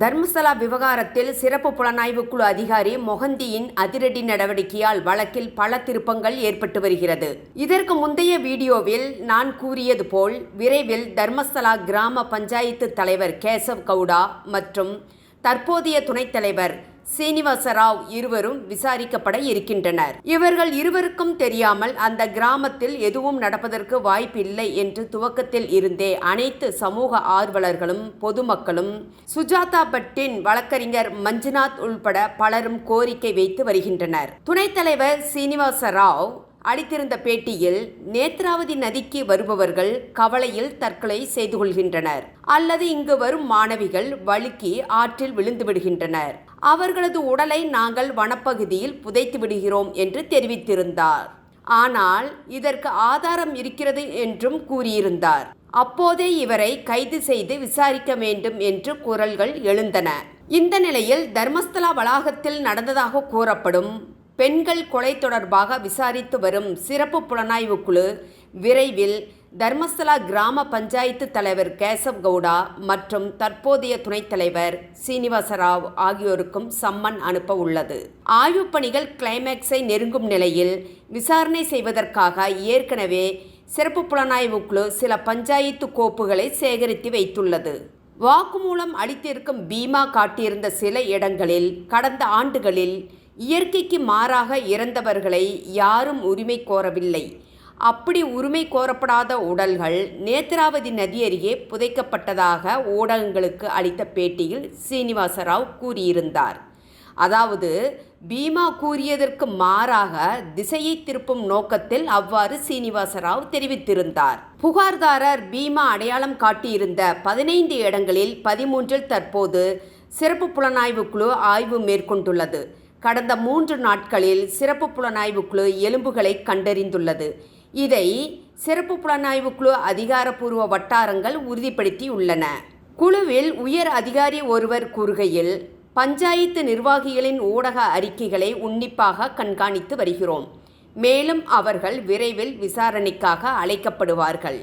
தர்மசலா விவகாரத்தில் சிறப்பு புலனாய்வு குழு அதிகாரி மொஹந்தியின் அதிரடி நடவடிக்கையால் வழக்கில் பல திருப்பங்கள் ஏற்பட்டு வருகிறது. இதற்கு முந்தைய வீடியோவில் நான் கூறியது போல் விரைவில் தர்மஸ்தலா கிராம பஞ்சாயத்து தலைவர் கேசவ் கவுடா மற்றும் தற்போதைய துணைத் தலைவர் சீனிவாசராவ் இருவரும் விசாரிக்கப்பட இருக்கின்றனர். இவர்கள் இருவருக்கும் தெரியாமல் அந்த கிராமத்தில் எதுவும் நடப்பதற்கு வாய்ப்பில்லை என்று துவக்கத்தில் இருந்தே அனைத்து சமூக ஆர்வலர்களும் பொதுமக்களும் சுஜாதா பட்டின் வழக்கறிஞர் மஞ்சுநாத் உள்பட பலரும் கோரிக்கை வைத்து வருகின்றனர். துணைத் தலைவர் சீனிவாச ராவ் அளித்திருந்த பேட்டியில் நேத்ராவதி நதிக்கு வருபவர்கள் கவலையில் தற்கொலை செய்து கொள்கின்றனர். அல்லது இங்கு வரும் மாணவிகள் வழுக்கி ஆற்றில் விழுந்து விடுகின்றனர். அவர்களது உடலை நாங்கள் வனப்பகுதியில் புதைத்து விடுகிறோம் என்று தெரிவித்திருந்தார். ஆனால் இதற்கு ஆதாரம் இருக்கிறது என்றும் கூறியிருந்தார். அப்போதே இவரை கைது செய்து விசாரிக்க வேண்டும் என்று குரல்கள் எழுந்தன. இந்த நிலையில் தர்மஸ்தலா வளாகத்தில் நடந்ததாக கூறப்படும் பெண்கள் கொலை தொடர்பாக விசாரித்து வரும் சிறப்பு புலனாய்வு குழு விரைவில் தர்மஸ்தலா கிராம பஞ்சாயத்து தலைவர் கேசவ் கவுடா மற்றும் தற்போதைய துணைத் தலைவர் சீனிவாசராவ் ஆகியோருக்கும் சம்மன் அனுப்ப உள்ளது. ஆய்வுப் பணிகள் கிளைமேக்ஸை நெருங்கும் நிலையில் விசாரணை செய்வதற்காக ஏற்கனவே சிறப்பு புலனாய்வு குழு சில பஞ்சாயத்து கோப்புகளை சேகரித்து வைத்துள்ளது. வாக்குமூலம் அளித்திருக்கும் பீமா காட்டியிருந்த சில இடங்களில் கடந்த ஆண்டுகளில் இயற்கைக்கு மாறாக இறந்தவர்களை யாரும் உரிமை கோரவில்லை. அப்படி உரிமை கோரப்படாத உடல்கள் நேத்ராவதி நதி அருகே புதைக்கப்பட்டதாக ஊடகங்களுக்கு அளித்த பேட்டியில் சீனிவாசராவ் கூறியிருந்தார். அதாவது பீமா கூறியதற்கு மாறாக திசையை திருப்பும் நோக்கத்தில் அவ்வாறு சீனிவாசராவ் தெரிவித்திருந்தார். புகார்தாரர் பீமா அடையாளம் காட்டியிருந்த பதினைந்து இடங்களில் பதிமூன்றில் தற்போது சிறப்பு புலனாய்வு குழு ஆய்வு மேற்கொண்டுள்ளது. கடந்த மூன்று நாட்களில் சிறப்பு புலனாய்வு குழு எலும்புகளை கண்டறிந்துள்ளது. இதை சிறப்பு புலனாய்வு குழு அதிகாரப்பூர்வ வட்டாரங்கள் உறுதிப்படுத்தியுள்ளன. குழுவில் உயர் அதிகாரி ஒருவர் கூறுகையில் பஞ்சாயத்து நிர்வாகிகளின் ஊடக அறிக்கைகளை உன்னிப்பாக கண்காணித்து வருகிறோம். மேலும் அவர்கள் விரைவில் விசாரணைக்காக அழைக்கப்படுவார்கள்.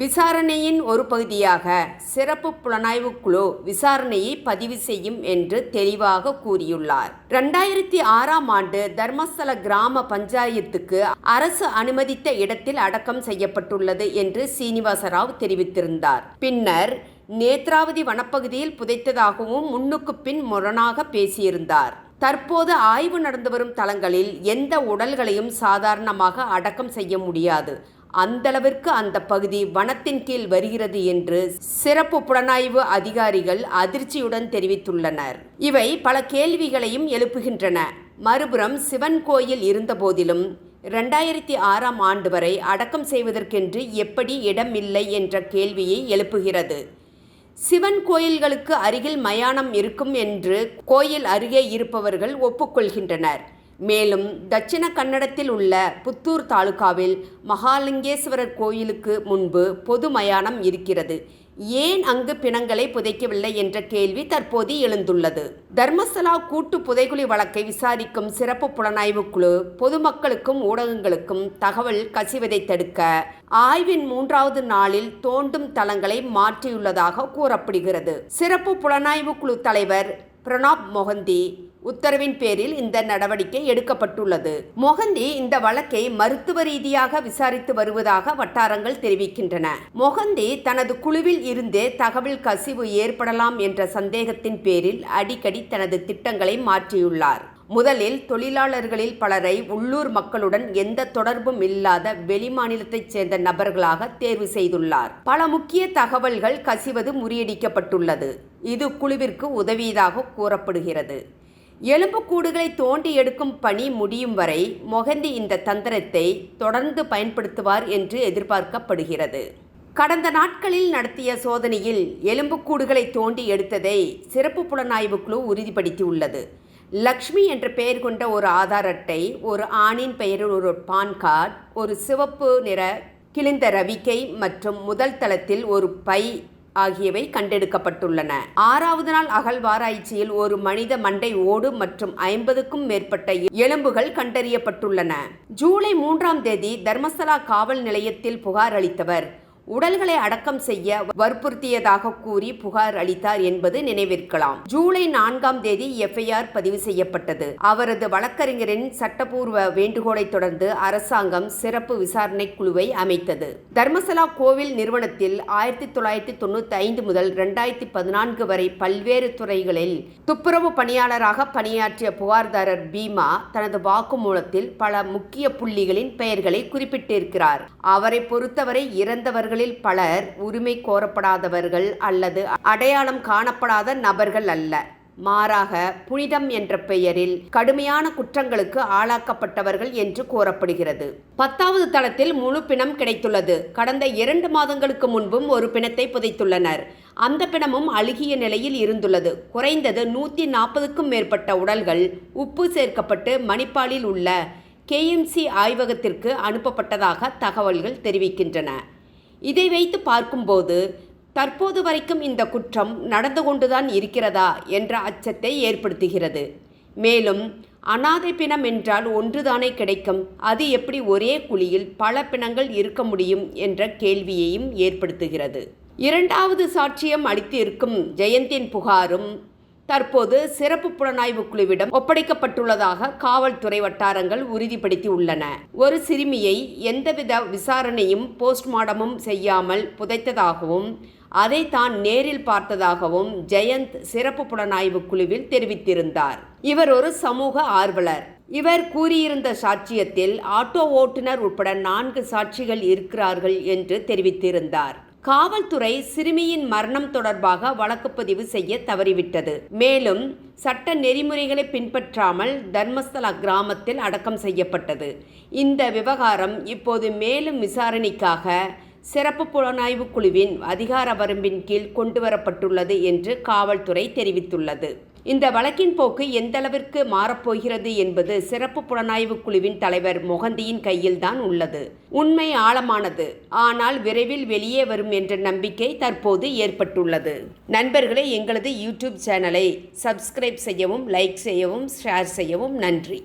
விசாரணையின் ஒரு பகுதியாக சிறப்பு புலனாய்வு குழு விசாரணையை பதிவு செய்யும் என்று தெளிவாக கூறியுள்ளார். இரண்டாயிரத்தி ஆறாம் ஆண்டு தர்மஸ்தல கிராம பஞ்சாயத்துக்கு அரசு அனுமதித்த இடத்தில் அடக்கம் செய்யப்பட்டுள்ளது என்று சீனிவாசராவ் தெரிவித்திருந்தார். பின்னர் நேத்ராவதி வனப்பகுதியில் புதைத்ததாகவும் முன்னுக்கு பின் முரணாக பேசியிருந்தார். தற்போது ஆய்வு நடந்து வரும் தளங்களில் எந்த உடல்களையும் சாதாரணமாக அடக்கம் செய்ய முடியாது. அந்தளவிற்கு அந்த பகுதி வனத்தின் கீழ் வருகிறது என்று சிறப்பு புலனாய்வு அதிகாரிகள் அதிர்ச்சியுடன் தெரிவித்துள்ளனர். இவை பல கேள்விகளையும் எழுப்புகின்றன. மறுபுறம் சிவன் கோயில் இருந்தபோதிலும் இரண்டாயிரத்தி ஆறாம் ஆண்டு வரை அடக்கம் செய்வதற்கென்று எப்படி இடமில்லை என்ற கேள்வியை எழுப்புகிறது. சிவன் கோயில்களுக்கு அருகில் மயானம் இருக்கும் என்று கோயில் அருகே இருப்பவர்கள் ஒப்புக்கொள்கின்றனர். மேலும் தட்சிண கன்னடத்தில் உள்ள புத்தூர் தாலுகாவில் மகாலிங்கேஸ்வரர் கோயிலுக்கு முன்பு பொது மயானம் இருக்கிறது. ஏன் அங்கு பிணங்களை புதைக்கவில்லை என்ற கேள்வி தற்போது எழுந்துள்ளது. தர்மஸ்தலா கூட்டு புதைகுழி வழக்கை விசாரிக்கும் சிறப்பு புலனாய்வு குழு பொதுமக்களுக்கும் ஊடகங்களுக்கும் தகவல் கசிவதை தடுக்க ஆய்வின் மூன்றாவது நாளில் தோண்டும் தளங்களை மாற்றியுள்ளதாக கூறப்படுகிறது. சிறப்பு புலனாய்வு குழு தலைவர் பிரணாப் மொஹந்தி உத்தரவின் பேரில் இந்த நடவடிக்கை எடுக்கப்பட்டுள்ளது. மொஹந்தி இந்த வழக்கை மருத்துவ ரீதியாக விசாரித்து வருவதாக வட்டாரங்கள் தெரிவிக்கின்றன. மொஹந்தி தனது குழுவில் இருந்தே தகவல் கசிவு ஏற்படலாம் என்ற சந்தேகத்தின் பேரில் அடிக்கடி தனது திட்டங்களை மாற்றியுள்ளார். முதலில் தொழிலாளர்களில் பலரை உள்ளூர் மக்களுடன் எந்த தொடர்பும் இல்லாத வெளிமாநிலத்தைச் சேர்ந்த நபர்களாக தேர்வு செய்துள்ளார். பல முக்கிய தகவல்கள் கசிவது முறியடிக்கப்பட்டுள்ளது. இது குழுவிற்கு உதவியதாக கூறப்படுகிறது. எலும்புக்கூடுகளை தோண்டி எடுக்கும் பணி முடியும் வரை மொஹந்தி இந்த தந்திரத்தை தொடர்ந்து பயன்படுத்துவார் என்று எதிர்பார்க்கப்படுகிறது. கடந்த நாட்களில் நடத்திய சோதனையில் எலும்புக்கூடுகளை தோண்டி எடுத்ததை சிறப்பு புலனாய்வு குழு உறுதிப்படுத்தியுள்ளது. லக்ஷ்மி என்ற பெயர் கொண்ட ஒரு ஆதார் அட்டை ஒரு ஆணின் பெயரில் ஒரு பான் கார்டு ஒரு சிவப்பு நிற கிழிந்த ரவிக்கை மற்றும் முதல் தளத்தில் ஒரு பை ஆகியவை கண்டெடுக்கப்பட்டுள்ளன. ஆறாவது நாள் அகழ்வாராய்ச்சியில் ஒரு மனித மண்டை ஓடு மற்றும் ஐம்பதுக்கும் மேற்பட்ட எலும்புகள் கண்டறியப்பட்டுள்ளன. ஜூலை மூன்றாம் தேதி தர்மஸ்தலா காவல் நிலையத்தில் புகார் அளித்தவர். உடல்களை அடக்கம் செய்ய வற்புறுத்தியதாக கூறி புகார் அளித்தார் என்பது நினைவிருக்கலாம். ஜூலை நான்காம் தேதி எஃப்ஐஆர் பதிவு செய்யப்பட்டது. அவரது வழக்கறிஞரின் சட்டப்பூர்வ வேண்டுகோளை தொடர்ந்து அரசாங்கம் சிறப்பு விசாரணை குழுவை அமைத்தது. தர்மசலா கோவில் நிறுவனத்தில் ஆயிரத்தி தொள்ளாயிரத்தி தொண்ணூத்தி ஐந்து முதல் இரண்டாயிரத்தி பதினான்கு வரை பல்வேறு துறைகளில் துப்புரவு பணியாளராக பணியாற்றிய புகார்தாரர் பீமா தனது வாக்குமூலத்தில் பல முக்கிய புள்ளிகளின் பெயர்களை குறிப்பிட்டிருக்கிறார். அவரை பொறுத்தவரை இறந்தவர்கள் இறந்தவர்களில் பலர் உரிமை கோரப்படாதவர்கள் அல்லது அடையாளம் காணப்படாத நபர்கள் அல்ல. மாறாக புனிதம் என்ற பெயரில் கடுமையான குற்றங்களுக்கு ஆளாக்கப்பட்டவர்கள் என்று கூறப்படுகிறது. பத்தாவது தளத்தில் முழு பிணம் கிடைத்துள்ளது. கடந்த இரண்டு மாதங்களுக்கு முன்பும் ஒரு பிணத்தை புதைத்துள்ளனர். அந்த பிணமும் அழுகிய நிலையில் இருந்துள்ளது. குறைந்தது நூற்றி நாற்பதுக்கும் மேற்பட்ட உடல்கள் உப்பு சேர்க்கப்பட்டு மணிப்பாலில் உள்ள கேஎம்சி ஆய்வகத்திற்கு அனுப்பப்பட்டதாக தகவல்கள் தெரிவிக்கின்றன. இதை வைத்து பார்க்கும்போது தற்போது வரைக்கும் இந்த குற்றம் நடந்து கொண்டுதான் இருக்கிறதா என்ற அச்சத்தை ஏற்படுத்துகிறது. மேலும் அனாதை பிணம் என்றால் ஒன்றுதானே கிடைக்கும்? அது எப்படி ஒரே குழியில் பல பிணங்கள் இருக்க முடியும் என்ற கேள்வியையும் ஏற்படுத்துகிறது. இரண்டாவது சாட்சியம் அளித்து இருக்கும் ஜெயந்தின் புகாரும் தற்போது சிறப்பு புலனாய்வு குழுவிடம் ஒப்படைக்கப்பட்டுள்ளதாக காவல்துறை வட்டாரங்கள் உறுதிப்படுத்தி உள்ளன ஒரு சிறுமியை எந்தவித விசாரணையும் போஸ்ட்மார்டமும் செய்யாமல் புதைத்ததாகவும் அதை தான் நேரில் பார்த்ததாகவும் ஜெயந்த் சிறப்பு புலனாய்வு குழுவில் தெரிவித்திருந்தார். இவர் ஒரு சமூக ஆர்வலர். இவர் கூறியிருந்த சாட்சியத்தில் ஆட்டோ ஓட்டுநர் உட்பட நான்கு சாட்சிகள் இருக்கிறார்கள் என்று தெரிவித்திருந்தார். காவல்துறை சிறுமியின் மரணம் தொடர்பாக வழக்குப்பதிவு செய்ய தவறிவிட்டது. மேலும் சட்ட நெறிமுறைகளை பின்பற்றாமல் தர்மஸ்தலா கிராமத்தில் அடக்கம் செய்யப்பட்டது. இந்த விவகாரம் இப்போது மேலும் விசாரணைக்காக சிறப்பு புலனாய்வு குழுவின் அதிகார வரம்பின் கீழ் கொண்டுவரப்பட்டுள்ளது என்று காவல்துறை தெரிவித்துள்ளது. இந்த வழக்கின் போக்கு எந்தளவிற்கு மாறப்போகிறது என்பது சிறப்பு புலனாய்வு குழுவின் தலைவர் மொகந்தியின் கையில்தான் உள்ளது. உண்மை ஆழமானது. ஆனால் விரைவில் வெளியே வரும் என்ற நம்பிக்கை தற்போது ஏற்பட்டுள்ளது. நண்பர்களே எங்களது யூடியூப் சேனலை சப்ஸ்கிரைப் செய்யவும் லைக் செய்யவும் ஷேர் செய்யவும் நன்றி.